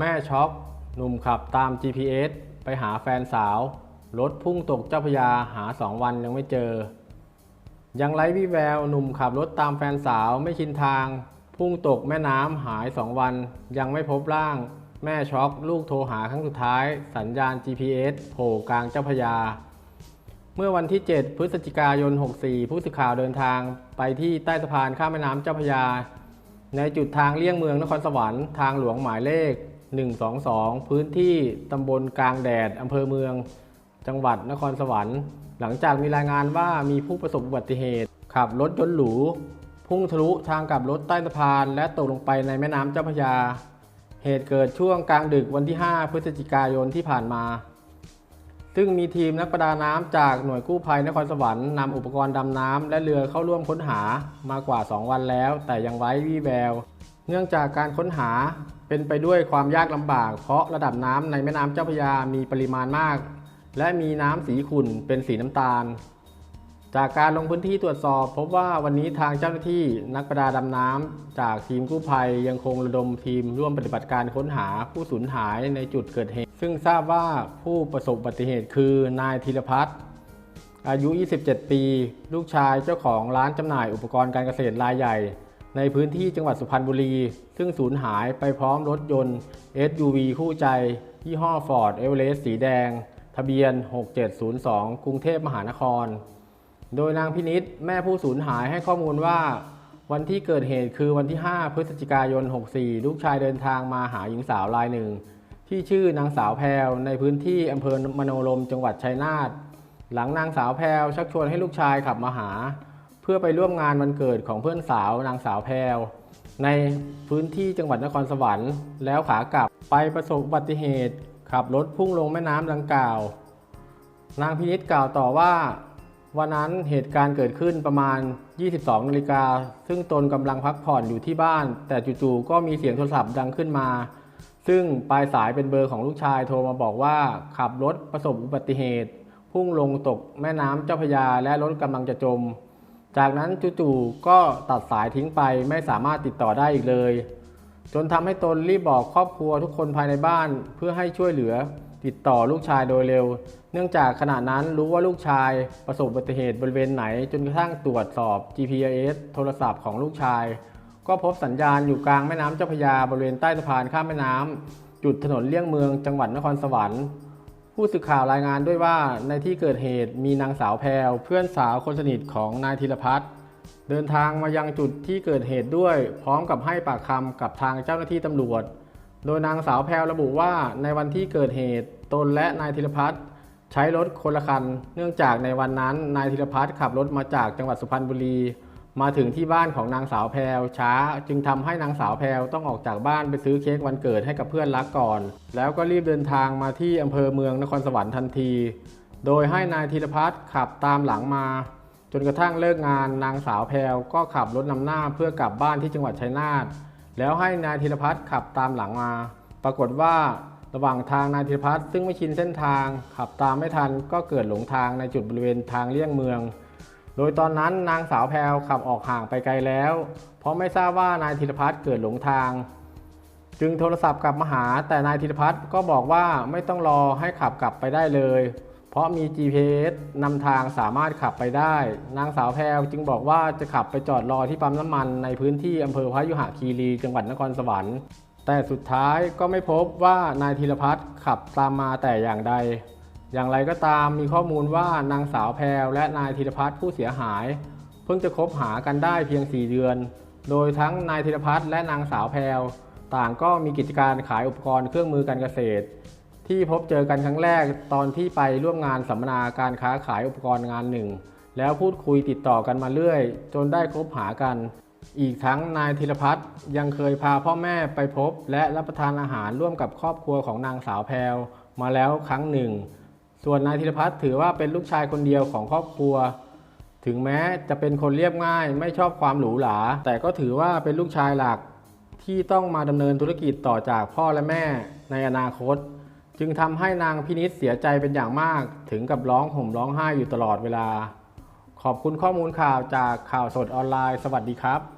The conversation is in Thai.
แม่ช็อกหนุ่มขับตาม GPS ไปหาแฟนสาว รถพุ่งตกเจ้าพยาหาสองวันยังไม่เจอ ยังไร้วี่แววหนุ่มขับรถตามแฟนสาวไม่ชินทาง พุ่งตกแม่น้ำหายสองวัน ยังไม่พบร่าง แม่ช็อกลูกโทรหาครั้งสุดท้าย สัญญาณ GPS โผล่กลางเจ้าพยา เมื่อวันที่ 7 พฤศจิกายน 64 ผู้สื่อข่าวเดินทางไปที่ใต้สะพานข้ามแม่น้ำเจ้าพยา ในจุดทางเลี่ยงเมืองนครสวรรค์ทางหลวงหมายเลข 122 พื้นที่ตำบลกลางแดดอำเภอเมือง จังหวัดนครสวรรค์ หลังจากมีรายงานว่ามีผู้ประสบอุบัติเหตุ ขับรถยนต์หรู พุ่งทะลุทางกลับรถใต้สะพาน และตกลงไปในแม่น้ำเจ้าพระยา เหตุเกิดช่วงกลางดึกวันที่ 5 พฤศจิกายนที่ผ่านมา ซึ่งมีทีมนักประดาน้ำจากหน่วยกู้ภัยนครสวรรค์นำอุปกรณ์ดำน้ำและเรือเข้าร่วมค้นหามากว่า 2 วันแล้ว แต่ยังไร้วี่แวว เนื่องจากการค้นหาเป็นไปด้วยความยากลำบาก เพราะระดับน้ำในแม่น้ำเจ้าพระยามีปริมาณมาก และมีน้ำสีขุ่นเป็นสีน้ำตาล จากการลงพื้นที่ตรวจสอบ พบว่าวันนี้ทางเจ้าหน้าที่นักประดาดำน้ำจากทีมกู้ภัยยังคงระดมทีมร่วมปฏิบัติการค้นหาผู้สูญหายในจุดเกิดเหตุ ซึ่งทราบว่าผู้ประสบอุบัติเหตุคือนายธีรพัฒน์อายุ 27 ปี ลูกชายเจ้าของร้านจำหน่ายอุปกรณ์การเกษตรรายใหญ่ ในพื้นที่จังหวัดสุพรรณบุรี ซึ่งสูญหายไปพร้อมรถยนต์ SUV คู่ใจ ยี่ห้อ Ford Everest สีแดง ทะเบียน 6702 กรุงเทพมหานคร โดยนางพินิษแม่ผู้สูญหายให้ข้อมูลว่า วันที่เกิดเหตุคือวันที่ 5 พฤศจิกายน 64 ลูกชายเดินทางมาหาหญิงสาวรายหนึ่ง ที่ชื่อนางสาวแพรวในพื้นที่อำเภอมโนรมจังหวัดชัยนาทหลังนางสาวแพรวชักชวนให้ลูกชายขับมาหา พื่อไปร่วมงานวันเกิดของเพื่อนสาวนางสาวแพรวในพื้นที่จังหวัดนครสวรรค์ แล้วขากลับไปประสบอุบัติเหตุ ขับรถพุ่งลงแม่น้ำดังกล่าว นางพินิษกล่าวต่อว่า วันนั้นเหตุการณ์เกิดขึ้นประมาณ 22นาฬิกาซึ่งตนกำลังพักผ่อนอยู่ที่บ้าน แต่จู่ๆก็มีเสียงโทรศัพท์ดังขึ้นมา ซึ่งปลายสายเป็นเบอร์ของลูกชายโทรมาบอกว่า ขับรถประสบอุบัติเหตุ พุ่งลงตกแม่น้ำเจ้าพยาและรถกำลังจะจม จากนั้นจู่ๆก็ตัดสายทิ้งไปไม่สามารถติดต่อได้อีกเลย จนทำให้ตนรีบบอกครอบครัวทุกคนภายในบ้านเพื่อให้ช่วยเหลือติดต่อลูกชายโดยเร็ว เนื่องจากขณะนั้นรู้ว่าลูกชายประสบอุบัติเหตุบริเวณไหน จนกระทั่งตรวจสอบ GPS โทรศัพท์ของลูกชาย ก็พบสัญญาณอยู่กลางแม่น้ำเจ้าพระยาบริเวณใต้สะพานข้ามแม่น้ำจุดถนนเลี่ยงเมืองจังหวัดนครสวรรค์ ผู้สื่อข่าวรายงานด้วยว่าในที่เกิดเหตุมีนางสาวแพรวเพื่อนสาวคนสนิทของนายธีรพัฒน์เดินทางมายังจุดที่เกิดเหตุด้วย พร้อมกับให้ปากคำกับทางเจ้าหน้าที่ตำรวจ โดยนางสาวแพรวระบุว่าในวันที่เกิดเหตุตนและนายธีรพัฒน์ใช้รถคนละคัน เนื่องจากในวันนั้นนายธีรพัฒน์ขับรถมาจากจังหวัดสุพรรณบุรี มาถึงที่บ้านของนางสาวแพรวช้า จึงทำให้นางสาวแพรวต้องออกจากบ้านไปซื้อเค้กวันเกิดให้กับเพื่อนรักก่อน แล้วก็รีบเดินทางมาที่อำเภอเมืองนครสวรรค์ทันที โดยให้นายธีรพัฒน์ขับตามหลังมา จนกระทั่งเลิกงานนางสาวแพรวก็ขับรถนำหน้าเพื่อกลับบ้านที่จังหวัดชัยนาทแล้วให้นายธีรพัฒน์ขับตามหลังมา ปรากฏว่าระหว่างทางนายธีรพัฒน์ซึ่งไม่ชินเส้นทาง ขับตามไม่ทันก็เกิดหลงทางในจุดบริเวณทางเลี่ยงเมือง โดยตอนนั้นนางสาวแพรวขับออกห่างไปไกลแล้ว เพราะไม่ทราบว่านายธีรพัฒน์เกิดหลงทาง จึงโทรศัพท์กลับมาหา แต่นายธีรพัฒน์ก็บอกว่าไม่ต้องรอให้ขับกลับไปได้เลย เพราะมี GPS นำทางสามารถขับไปได้ นางสาวแพรวจึงบอกว่าจะขับไปจอดรอที่ปั๊มน้ำมันในพื้นที่อำเภอพระยุหคีรีจังหวัดนครสวรรค์แต่สุดท้ายก็ไม่พบว่านายธีรพัฒน์ขับตามมาแต่อย่างใด อย่างไรก็ตามมีข้อมูลว่านางสาวแพรวและนายธีรพัฒน์ผู้เสียหาย เพิ่งจะคบหากันได้เพียง 4 เดือน โดยทั้งนายธีรพัฒน์และนางสาวแพรวต่างก็มีกิจการขายอุปกรณ์เครื่องมือการเกษตร ที่พบเจอกันครั้งแรกตอนที่ไปร่วมงานสัมมนาการค้าขายอุปกรณ์งานหนึ่ง แล้วพูดคุยติดต่อกันมาเรื่อย จนได้คบหากัน อีกทั้งนายธีรพัฒน์ยังเคยพาพ่อแม่ไปพบ และรับประทานอาหารร่วมกับครอบครัวของนางสาวแพรวมาแล้วครั้งหนึ่ง ส่วนนายธีรพัฒน์ถือว่าเป็นลูกชายคนเดียวของครอบครัว ถึงแม้จะเป็นคนเรียบง่าย ไม่ชอบความหรูหรา แต่ก็ถือว่าเป็นลูกชายหลักที่ต้องมาดำเนินธุรกิจต่อจากพ่อและแม่ในอนาคต จึงทำให้นางพินิษเสียใจเป็นอย่างมาก ถึงกับร้องห่มร้องไห้อยู่ตลอดเวลา ขอบคุณข้อมูลข่าวจากข่าวสดออนไลน์ สวัสดีครับ